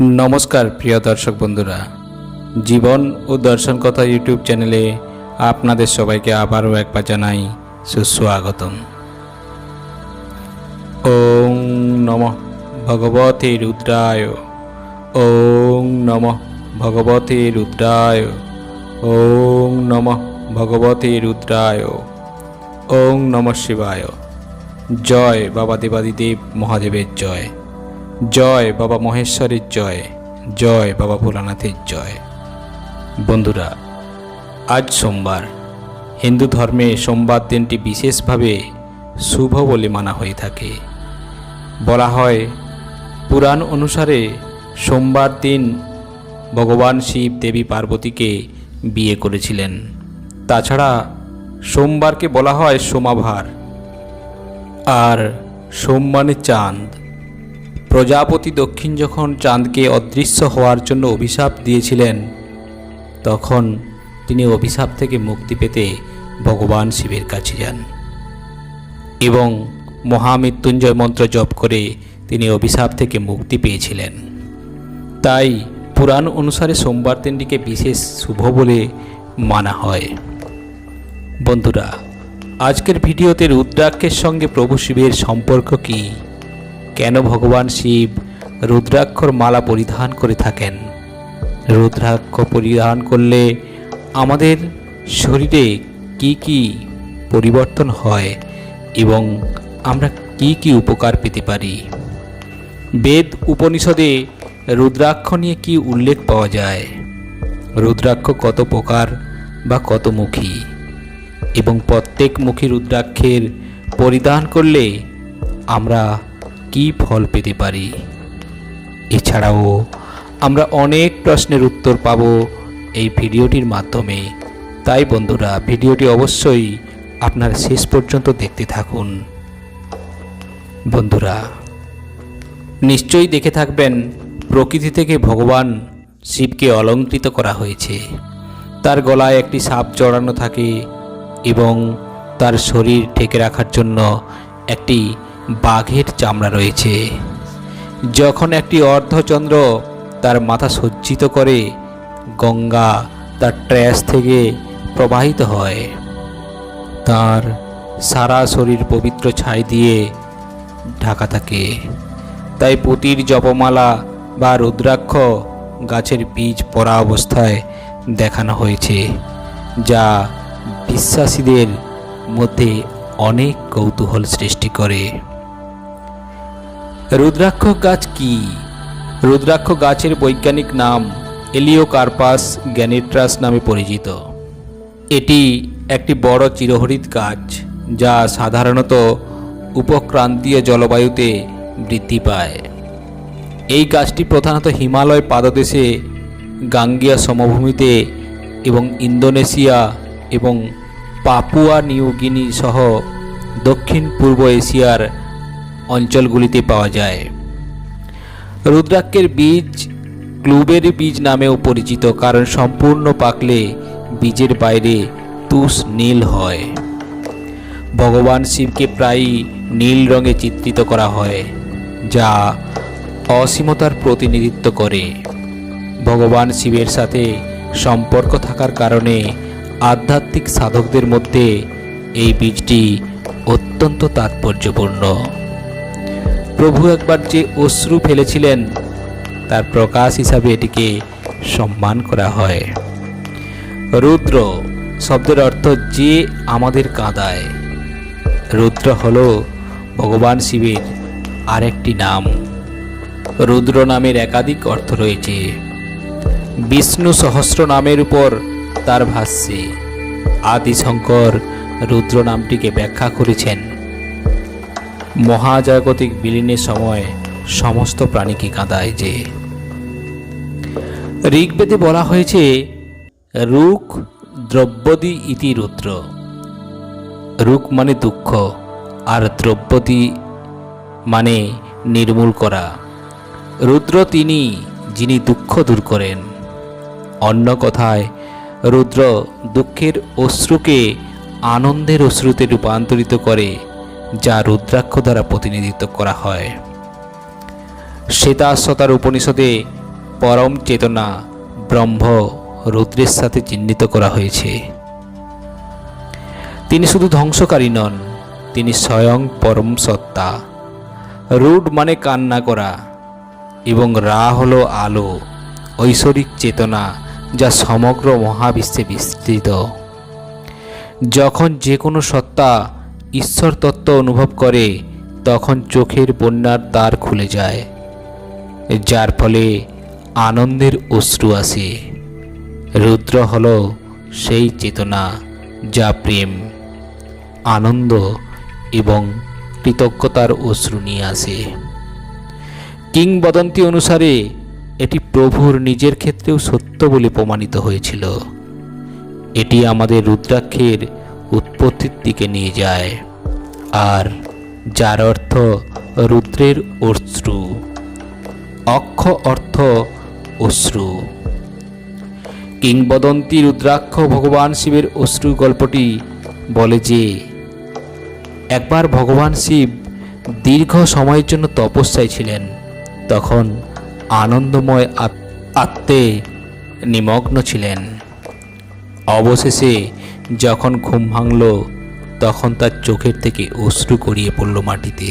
নমস্কার, প্রিয় দর্শক বন্ধুরা। জীবন ও দর্শন কথা ইউটিউব চ্যানেলে আপনাদের সবাইকে আবারও একবার জানাই সুস্বাগতম। ওং নম ভগবতে রুদ্রায়। ওং নম ভগবতে রুদ্রায়। ওং নম ভগবতে রুদ্রায়। ওং নম শিবায়। জয় বাবা দেবাদিদেব মহাদেবের জয়। জয় বাবা মহেশ্বরের জয় জয় বাবা ভোলানাথের জয়। বন্ধুরা, আজ সোমবার হিন্দু ধর্মে সোমবার দিনটি বিশেষভাবে শুভ বলে মানা হয়ে থাকে। বলা হয়, পুরাণ অনুসারে সোমবার দিন ভগবান শিব দেবী পার্বতীকে বিয়ে করেছিলেন। তাছাড়া সোমবারকে বলা হয় সোমাভার, আর সোম মানে চাঁদ। প্রজাপতি দক্ষিণ যখন চাঁদকে অদৃশ্য হওয়ার জন্য অভিশাপ দিয়েছিলেন, তখন তিনি অভিশাপ থেকে মুক্তি পেতে ভগবান শিবের কাছে যান এবং মহামৃত্যুঞ্জয় মন্ত্র জপ করে তিনি অভিশাপ থেকে মুক্তি পেয়েছিলেন। তাই পুরাণ অনুসারে সোমবার দিনটিকে বিশেষ শুভ বলে মানা হয়। বন্ধুরা, আজকের ভিডিওতে রুদ্রাক্ষের সঙ্গে প্রভু শিবের সম্পর্ক কী? কেন ভগবান শিব রুদ্রাক্ষর মালা পরিধান করে থাকেন? রুদ্রাক্ষ পরিধান করলে আমাদের শরীরে কি কি পরিবর্তন হয় এবং আমরা কি কি উপকার পেতে পারি? বেদ উপনিষদে রুদ্রাক্ষ নিয়ে কি উল্লেখ পাওয়া যায়? রুদ্রাক্ষ কত প্রকার বা কত মুখী? এবং প্রত্যেক মুখী রুদ্রাক্ষের পরিধান করলে আমরা কি ফল পেতে পারি? এছাড়াও, আমরা অনেক প্রশ্নের উত্তর পাব এই ভিডিওটির মাধ্যমে। তাই বন্ধুরা, ভিডিওটি অবশ্যই আপনার শেষ পর্যন্ত দেখতে থাকুন। বন্ধুরা, নিশ্চয়ই দেখে থাকবেন, প্রকৃতি থেকে ভগবান শিবকে অলঙ্কৃত করা হয়েছে। তার গলায় একটি সাপ জড়ানো থাকে এবং তার শরীর ঢেকে রাখার জন্য একটি বাঘের চামড়া রয়েছে। যখন একটি অর্ধচন্দ্র তার মাথা সজ্জিত করে, গঙ্গা তার ট্র্যাশ থেকে প্রবাহিত হয়। তার সারা শরীর পবিত্র ছাই দিয়ে ঢাকা থাকে। তাই পুতির জপমালা বা রুদ্রাক্ষ গাছের বীজ পড়া অবস্থায় দেখানো হয়েছে, যা বিশ্বাসীদের মধ্যে অনেক কৌতূহল সৃষ্টি করে। রুদ্রাক্ষ গাছ কি? রুদ্রাক্ষ গাছের বৈজ্ঞানিক নাম এলিওকার্পাস গ্যানিট্রাস নামে পরিচিত। এটি একটি বড় চিরহরিত গাছ, যা সাধারণত উপক্রান্তীয় জলবায়ুতে বৃদ্ধি পায়। এই গাছটি প্রধানত হিমালয় পাদদেশে, গাঙ্গেয় সমভূমিতে এবং ইন্দোনেশিয়া এবং পাপুয়া নিউগিনি সহ দক্ষিণ পূর্ব এশিয়ার অঞ্চলগুলিতে পাওয়া যায়। রুদ্রাক্ষের বীজ ক্লুবেরি বীজ নামেও পরিচিত, কারণ সম্পূর্ণ পাকলে বীজের বাইরে তুষ নীল হয়। ভগবান শিবকে প্রায়ই নীল রঙে চিত্রিত করা হয়, যা অসীমতার প্রতিনিধিত্ব করে। ভগবান শিবের সাথে সম্পর্ক থাকার কারণে আধ্যাত্মিক সাধকদের মধ্যে এই বীজটি অত্যন্ত তাৎপর্যপূর্ণ। প্রভু একবার যে অশ্রু ফেলেছিলেন, তার প্রকাশ হিসাবে এটিকে সম্মান করা হয়। রুদ্র শব্দের অর্থ যে আমাদের কাঁদায়। রুদ্র হল ভগবান শিবের আরেকটি নাম। রুদ্র নামের একাধিক অর্থ রয়েছে। বিষ্ণু সহস্র নামের উপর তার ভাষ্যে আদিশঙ্কর রুদ্র নামটিকে ব্যাখ্যা করেছেন। মহাজাগতিক বিলীনের সময় সমস্ত প্রাণীকে কাঁদায় যে। ঋগ্বেদে বলা হয়েছে, রুক দ্রব্যদি ইতি রুদ্র। রুক মানে দুঃখ, আর দ্রব্যদি মানে নির্মূল করা। রুদ্র তিনি, যিনি দুঃখ দূর করেন। অন্য কথায়, রুদ্র দুঃখের অশ্রুকে আনন্দের অশ্রুতে রূপান্তরিত করে যা রুদ্রাক্ষ দ্বারা প্রতিনিধিত্ব করা হয়। শ্বেতাশ্বতার উপনিষদে পরম চেতনা ব্রহ্ম রুদ্রের সাথে চিহ্নিত করা হয়েছে। তিনি শুধু ধ্বংসকারী নন, তিনি স্বয়ং পরম সত্তা। রুড মানে কান্না করা এবং রা হলো আলো, ঐশ্বরিক চেতনা যা সমগ্র মহাবিশ্বে বিস্তৃত। যখন যে কোনো সত্তা ঈশ্বর তত্ত্ব অনুভব করে, তখন চোখের বন্যার দ্বার খুলে যায়, যার ফলে আনন্দের অশ্রু আসে। রুদ্র হল সেই চেতনা যা প্রেম, আনন্দ এবং কৃতজ্ঞতার অশ্রু নিয়ে আসে। কিংবদন্তি অনুসারে, এটি প্রভুর নিজের ক্ষেত্রেও সত্য বলে প্রমাণিত হয়েছিল। এটি আমাদের রুদ্রাক্ষের উৎপত্তির দিকে নিয়ে যায়। আর যার অর্থ রুদ্রের অশ্রু, অক্ষ অর্থ অশ্রু। কিংবদন্তি রুদ্রাক্ষ ভগবান শিবের অশ্রু গল্পটি বলে যে, একবার ভগবান শিব দীর্ঘ সময়ের জন্য তপস্যায় ছিলেন, তখন আনন্দময় আত- আত্মে নিমগ্ন ছিলেন। অবশেষে যখন ঘুম ভাঙল, তখন তার চোখের থেকে অশ্রু গড়িয়ে পড়ল মাটিতে।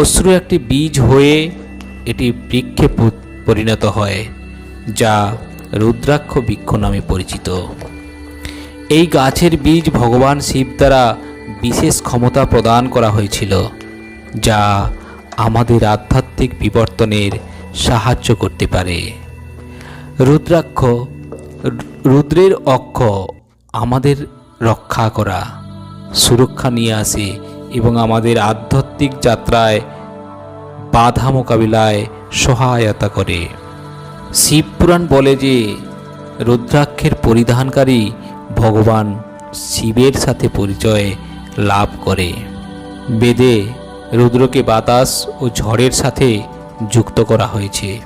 অশ্রু একটি বীজ হয়ে এটি বৃক্ষে পরিণত হয়, যা রুদ্রাক্ষ বৃক্ষ নামে পরিচিত। এই গাছের বীজ ভগবান শিব দ্বারা বিশেষ ক্ষমতা প্রদান করা হয়েছিল, যা আমাদের আধ্যাত্মিক বিবর্তনের সাহায্য করতে পারে। রুদ্রাক্ষ, রুদ্রের অক্ষ আমাদের রক্ষা করা, সুরক্ষা নিয়ে আসে এবং আমাদের আধ্যাত্মিক যাত্রায় বাধা মোকাবিলায় সহায়তা করে। শিবপুরাণ বলে যে, রুদ্রাক্ষের পরিধানকারী ভগবান শিবের সাথে পরিচয় লাভ করে। বেদে রুদ্রকে বাতাস ও ঝড়ের সাথে যুক্ত করা হয়েছে।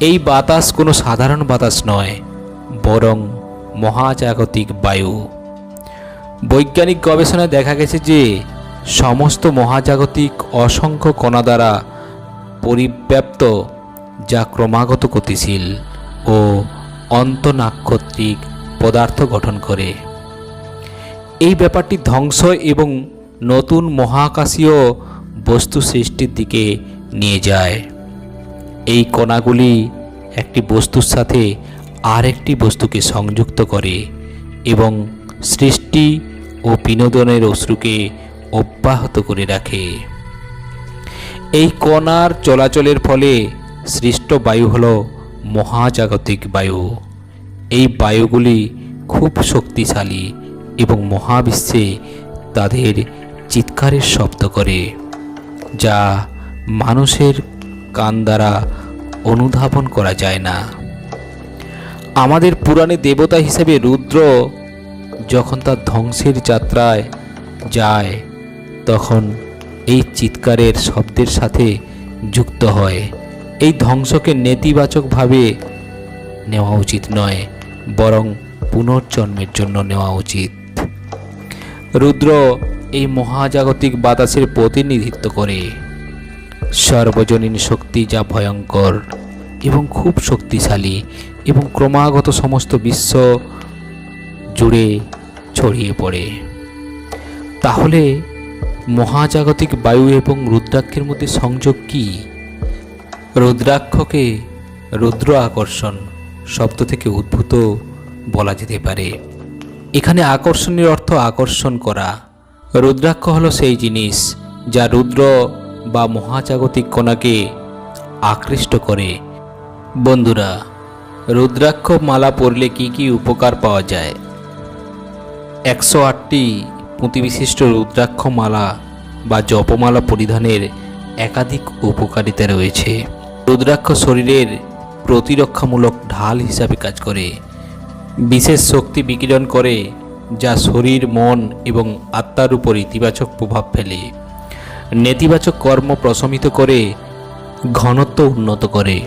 এই বাতাস কোনো সাধারণ বাতাস নয়, বরং মহাজাগতিক বায়ু। বৈজ্ঞানিক গবেষণায় দেখা গেছে যে, সমস্ত মহাজাগতিক অসংখ্য কণা দ্বারা পরিব্যাপ্ত, যা ক্রমাগত গতিশীল ও অন্তনাক্ষত্রিক পদার্থ গঠন করে। এই ব্যাপারটি ধ্বংস এবং নতুন মহাকাশীয় বস্তু সৃষ্টির দিকে নিয়ে যায়। এই কণাগুলি একটি বস্তুর সাথে আরেকটি বস্তুকে সংযুক্ত করে এবং সৃষ্টি ও বিনোদনের অশ্রুকে অব্যাহত করে রাখে। এই কণার চলাচলের ফলে সৃষ্ট বায়ু হল মহাজাগতিক বায়ু। এই বায়ুগুলি খুব শক্তিশালী এবং মহাবিশ্বে তাদের চিৎকারের শব্দ করে, যা মানুষের কান দ্বারা অনুধাবন করা যায় না। আমাদের পুরাণে দেবতা হিসেবে রুদ্র যখন তার ধ্বংসের যাত্রায় যায়, তখন এই চিৎকারের শব্দের সাথে যুক্ত হয়। এই ধ্বংসকে নেতিবাচকভাবে নেওয়া উচিত নয়, বরং পুনর্জন্মের জন্য নেওয়া উচিত। রুদ্র এই মহাজাগতিক বাতাসের প্রতিনিধিত্ব করে। সর্বজনীন শক্তি যা ভয়ঙ্কর। এবং খুব শক্তিশালী এবং ক্রমাগত সমস্ত বিশ্ব জুড়ে ছড়িয়ে পড়ে। তাহলে মহাজাগতিক বায়ু এবং রুদ্রাক্ষের মধ্যে সংযোগ কি? রুদ্রাক্ষকে রুদ্র আকর্ষণ শব্দ থেকে উদ্ভূত বলা যেতে পারে। এখানে আকর্ষণের অর্থ আকর্ষণ করা। রুদ্রাক্ষ হলো সেই জিনিস যা রুদ্র বা মহাজাগতিক কণাকে আকৃষ্ট করে বন্ধুরা, রুদ্রাক্ষ মালা পরলে কি কি উপকার পাওয়া যায়? একশো আটটি পুঁতিবিশিষ্ট রুদ্রাক্ষ মালা বা জপমালা পরিধানের একাধিক উপকারিতা রয়েছে। রুদ্রাক্ষ শরীরের প্রতিরক্ষামূলক ঢাল হিসাবে কাজ করে। বিশেষ শক্তি বিকিরণ করে যা শরীর, মন এবং আত্মার উপর ইতিবাচক প্রভাব ফেলে। নেতিবাচক কর্ম প্রশমিত করে ঘনত্ব উন্নত করে।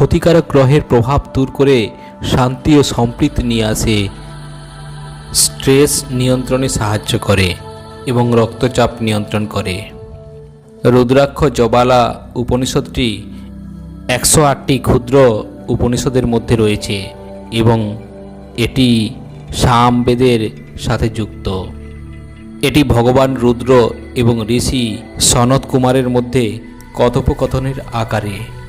ক্ষতিকারক গ্রহের প্রভাব দূর করে শান্তি ও সম্প্রীতি নিয়ে আসে। স্ট্রেস নিয়ন্ত্রণে সাহায্য করে এবং রক্তচাপ নিয়ন্ত্রণ করে। রুদ্রাক্ষ, জবালা উপনিষদটি একশো আটটি ক্ষুদ্র উপনিষদের মধ্যে রয়েছে এবং এটি সামবেদের সাথে যুক্ত। এটি ভগবান রুদ্র এবং ঋষি সনত কুমারের মধ্যে কথোপকথনের আকারে।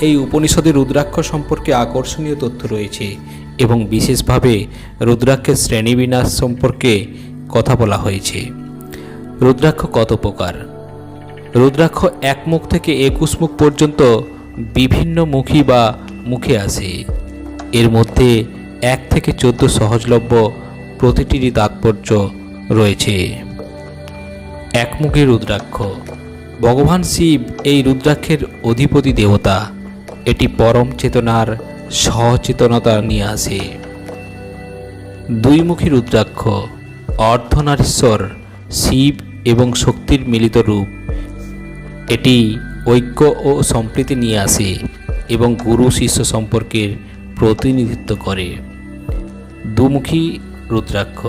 এই উপনিষদে রুদ্রাক্ষ সম্পর্কে আকর্ষণীয় তথ্য রয়েছে এবং বিশেষভাবে রুদ্রাক্ষের শ্রেণীবিন্যাস সম্পর্কে কথা বলা হয়েছে। রুদ্রাক্ষ কত প্রকার? রুদ্রাক্ষ এক মুখ থেকে একুশ মুখ পর্যন্ত বিভিন্ন মুখী বা মুখে আসে এর মধ্যে এক থেকে চোদ্দ সহজলভ্য প্রতিটিরই তাৎপর্য রয়েছে। একমুখী রুদ্রাক্ষ। ভগবান শিব এই রুদ্রাক্ষের অধিপতি দেবতা। এটি পরম চেতনার সচেতনতা নিয়ে আসে। দুইমুখী রুদ্রাক্ষ, অর্ধনারীশ্বর, শিব এবং শক্তির মিলিত রূপ, এটি ঐক্য ও সম্প্রীতি নিয়ে আসে এবং গুরু শিষ্য সম্পর্কের প্রতিনিধিত্ব করে। দুমুখী রুদ্রাক্ষ।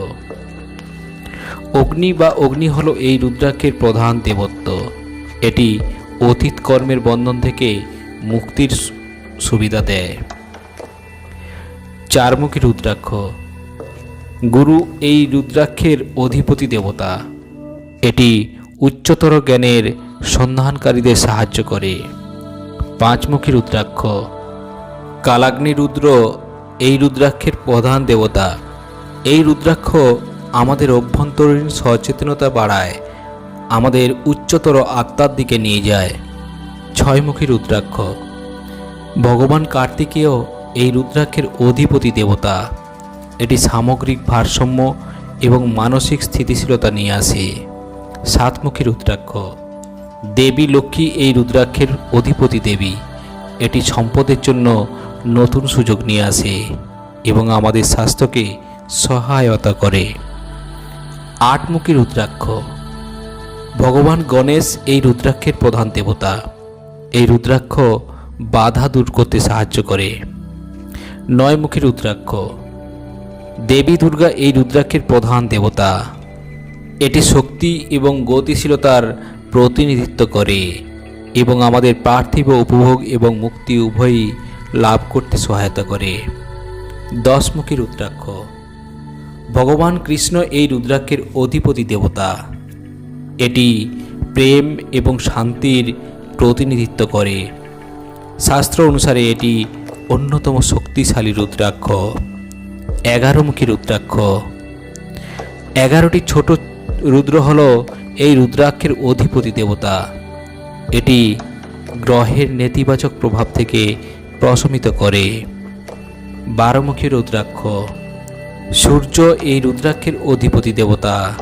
অগ্নি বা অগ্নি হলো এই রুদ্রাক্ষের প্রধান দেবত্ব। এটি অতীত কর্মের বন্ধন থেকে মুক্তির সুবিধা দেয়। চারমুখী রুদ্রাক্ষ। গুরু এই রুদ্রাক্ষের অধিপতি দেবতা। এটি উচ্চতর জ্ঞানের সন্ধানকারীদের সাহায্য করে। পাঁচমুখী রুদ্রাক্ষ। কালাগ্নি রুদ্র এই রুদ্রাক্ষের প্রধান দেবতা। এই রুদ্রাক্ষ আমাদের অভ্যন্তরীণ সচেতনতা বাড়ায়, আমাদের উচ্চতর আত্মার দিকে নিয়ে যায়। ছয়মুখী রুদ্রাক্ষ। ভগবান কার্তিকেয় এই রুদ্রাক্ষের অধিপতি দেবতা। এটি সামগ্রিক ভারসাম্য এবং মানসিক স্থিতিশীলতা নিয়ে আসে। সাতমুখী রুদ্রাক্ষ। দেবী লক্ষ্মী এই রুদ্রাক্ষের অধিপতি দেবী। এটি সম্পদের জন্য নতুন সুযোগ নিয়ে আসে এবং আমাদের স্বাস্থ্যকে সহায়তা করে। আটমুখী রুদ্রাক্ষ। ভগবান গণেশ এই রুদ্রাক্ষের প্রধান দেবতা। এই রুদ্রাক্ষ বাধা দূর করতে সাহায্য করে। নয়মুখী রুদ্রাক্ষ, দেবী দুর্গা এই রুদ্রাক্ষের প্রধান দেবতা। এটি শক্তি এবং গতিশীলতার প্রতিনিধিত্ব করে এবং আমাদের পার্থিব উপভোগ এবং মুক্তি উভয়ই লাভ করতে সহায়তা করে। দশমুখী রুদ্রাক্ষ, ভগবান কৃষ্ণ এই রুদ্রাক্ষের অধিপতি দেবতা। এটি প্রেম এবং শান্তির প্রতিনিধিত্ব করে। শাস্ত্র অনুসারে এটি অন্যতম শক্তিশালী রুদ্রাক্ষ এগারোমুখী রুদ্রাক্ষ। এগারোটি ছোট রুদ্র হল এই রুদ্রাক্ষের অধিপতি দেবতা। এটি গ্রহের নেতিবাচক প্রভাব থেকে প্রশমিত করে। বারোমুখী রুদ্রাক্ষ। সূর্য এই রুদ্রাক্ষের অধিপতি দেবতা।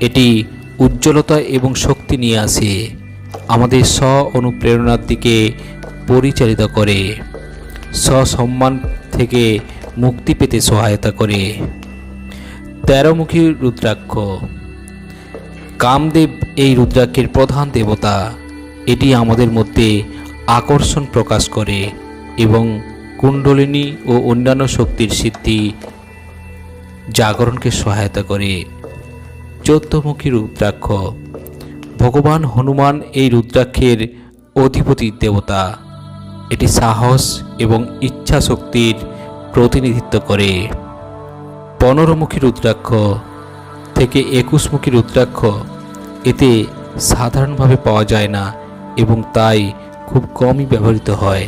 এটি উজ্জ্বলতা এবং শক্তি নিয়ে আসে। আমাদের স্ব অনুপ্রেরণার দিকে পরিচালিত করে সসম্মান থেকে মুক্তি পেতে সহায়তা করে। তেরোমুখী রুদ্রাক্ষ। কামদেব এই রুদ্রাক্ষের প্রধান দেবতা। এটি আমাদের মধ্যে আকর্ষণ প্রকাশ করে এবং কুণ্ডলিনী ও অন্যান্য শক্তির সিদ্ধি জাগরণকে সহায়তা করে। চোদ্দমুখী রুদ্রাক্ষ। ভগবান হনুমান এই রুদ্রাক্ষের অধিপতি দেবতা। এটি সাহস এবং ইচ্ছা শক্তির প্রতিনিধিত্ব করে। পনেরোমুখী রুদ্রাক্ষ থেকে একুশমুখী রুদ্রাক্ষ এতে সাধারণভাবে পাওয়া যায় না এবং তাই খুব কমই ব্যবহৃত হয়।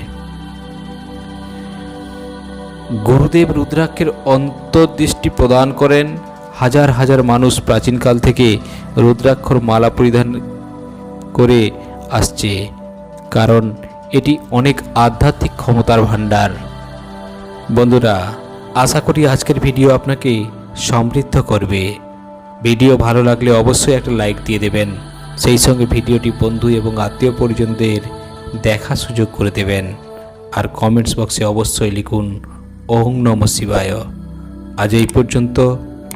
গুরুদেব রুদ্রাক্ষের অন্তর্দৃষ্টি প্রদান করেন হাজার হাজার মানুষ প্রাচীনকাল থেকে রুদ্রাক্ষর মালা পরিধান করে আসছে, কারণ এটি অনেক আধ্যাত্মিক ক্ষমতার ভাণ্ডার। বন্ধুরা, আশা করি আজকের ভিডিও আপনাকে সমৃদ্ধ করবে। ভিডিও ভালো লাগলে অবশ্যই একটা লাইক দিয়ে দেবেন। সেই সঙ্গে ভিডিওটি বন্ধু এবং আত্মীয় পরিজনদের দেখা সুযোগ করে দেবেন। আর কমেন্টস বক্সে অবশ্যই লিখুন, ওং নম শিবায়। আজ এই পর্যন্ত